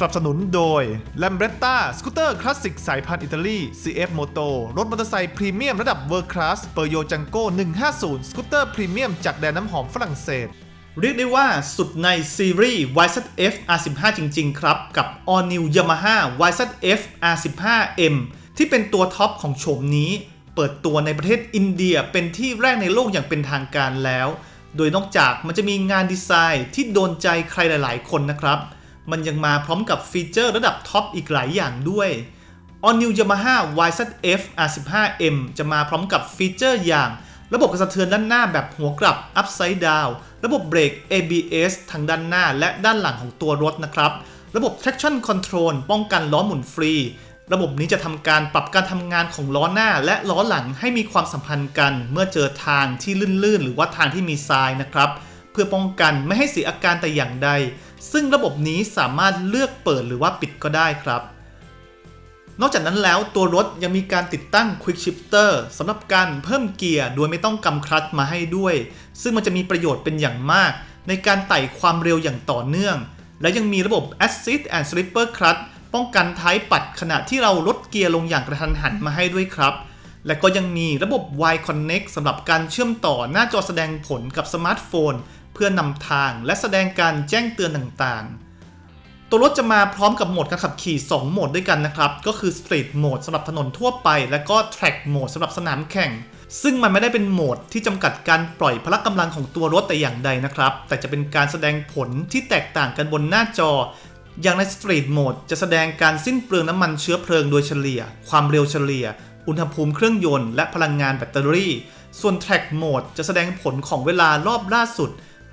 สนับสนุนโดย l a m b r e t t a สกูตเตอร์คลาสสิกสายพันธุ์อิตาลี CF Moto รถมอเตอร์ไซค์พรีเมียมระดับเวอร์คลาสเปอร์โยจังโก้150 สกูตเตอร์พรีเมียมจากแดนน้ำหอมฝรั่งเศส เรียกได้ว่าสุดในซีรีส์ YZF R15 จริง ๆ ครับ กับ All New Yamaha YZF R15M ที่เป็นตัวท็อปของโฉมนี้ เปิดตัวในประเทศอินเดียเป็นที่แรกในโลกอย่างเป็นทางการแล้ว โดยนอกจากมันจะมีงานดีไซน์ที่โดนใจใครหลาย ๆ คนนะครับ มันยังมาพร้อมกับฟีเจอร์ระดับท็อปอีกหลายอย่างด้วย All New Yamaha YZF R15M จะมาพร้อมกับฟีเจอร์อย่าง ระบบกระสะเทือนด้านหน้าแบบหัวกลับ Upside Down ระบบเบรก ABS ทางด้านหน้าและด้านหลังของตัวรถนะครับ ระบบ Traction Control ป้องกันล้อหมุนฟรี ระบบนี้จะทำการปรับการทำงานของล้อหน้าและล้อหลังให้มีความสัมพันธ์กัน เมื่อเจอทางที่ลื่นๆ หรือว่าทางที่มีทรายนะครับ เพื่อป้องกันไม่ให้เสียอาการแต่อย่างใด ซึ่งระบบนี้สามารถเลือกเปิดหรือว่าปิดก็ได้ครับ นอกจากนั้นแล้วตัวรถยังมีการติดตั้ง Quick Shifter สำหรับการเพิ่มเกียร์โดยไม่ต้องกำคลัตช์มาให้ด้วย ซึ่งมันจะมีประโยชน์เป็นอย่างมาก ในการไต่ความเร็วอย่างต่อเนื่อง และยังมีระบบ Assist and Slipper Clutch ป้องกันท้ายปัดขณะที่เราลดเกียร์ลงอย่างกระทันหันมาให้ด้วยครับ และก็ยังมีระบบ Y Connect สำหรับการเชื่อมต่อหน้าจอแสดงผลกับสมาร์ทโฟน พื่อนำทางและแสดงการแจ้งเตือนต่างๆ ตัวรถจะมาพร้อมกับโหมดการขับขี่ 2 โหมดด้วยกันนะครับ ก็คือ Street Mode สำหรับถนนทั่วไป และก็ Track Mode สำหรับสนามแข่ง ซึ่งมันไม่ได้เป็นโหมดที่จำกัดการปล่อยพละกำลังของตัวรถแต่อย่างใดนะครับ แต่จะเป็นการแสดงผลที่แตกต่างกันบนหน้าจอ อย่างใน Street Mode จะแสดงการสิ้นเปลืองน้ำมันเชื้อเพลิงโดยเฉลี่ย ความเร็วเฉลี่ย อุณหภูมิเครื่องยนต์และพลังงานแบตเตอรี่ ส่วน Track Mode จะแสดงผลของเวลารอบล่าสุด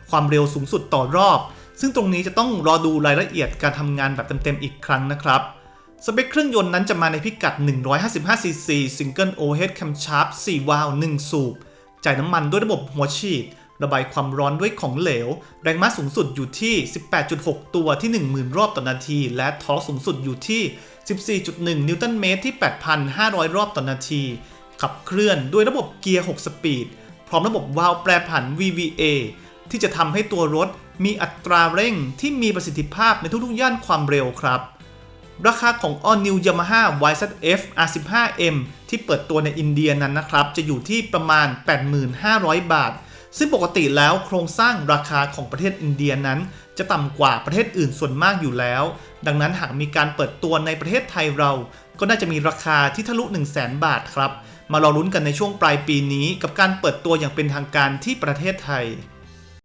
ความเร็วสูงสุดต่อรอบ ซึ่งตรงนี้จะต้องรอดูรายละเอียดการทำงานแบบเต็มๆอีกครั้งนะครับสเปคเครื่องยนต์นั้นจะมาในพิกัด 155cc Single Overhead Camshaft 4 วาล์ว1สูบ จ่ายน้ำมันด้วยระบบหัวฉีด ระบายความร้อนด้วยของเหลว แรงม้าสูงสุดอยู่ที่ 18.6 ตัวที่ 10,000 รอบต่อนาที และทอร์กสูงสุดอยู่ที่ 14.1 นิวตันเมตรที่ 8,500 รอบต่อนาที ขับเคลื่อนด้วยระบบเกียร์ 6 สปีด พร้อมระบบวาล์วแปรผัน VVA ที่จะทำให้ตัวรถมีอัตราเร่งที่มีประสิทธิภาพในทุกๆย่านความเร็วครับ ราคาของ All New Yamaha YZF R15M ที่เปิดตัวในอินเดียนั้นนะครับ จะอยู่ที่ประมาณ 8,500 บาท ซึ่งปกติแล้วโครงสร้างราคาของประเทศอินเดียนั้น จะต่ำกว่าประเทศอื่นส่วนมากอยู่แล้ว ดังนั้นหากมีการเปิดตัวในประเทศไทยเรา ก็น่าจะมีราคาที่ทะลุ 1 0 0 0 0แบาทครับ มารอลุ้นกันในช่วงปลายปีนี้กับการเปิดตัวอย่างเป็นทางการที่ประเทศไทย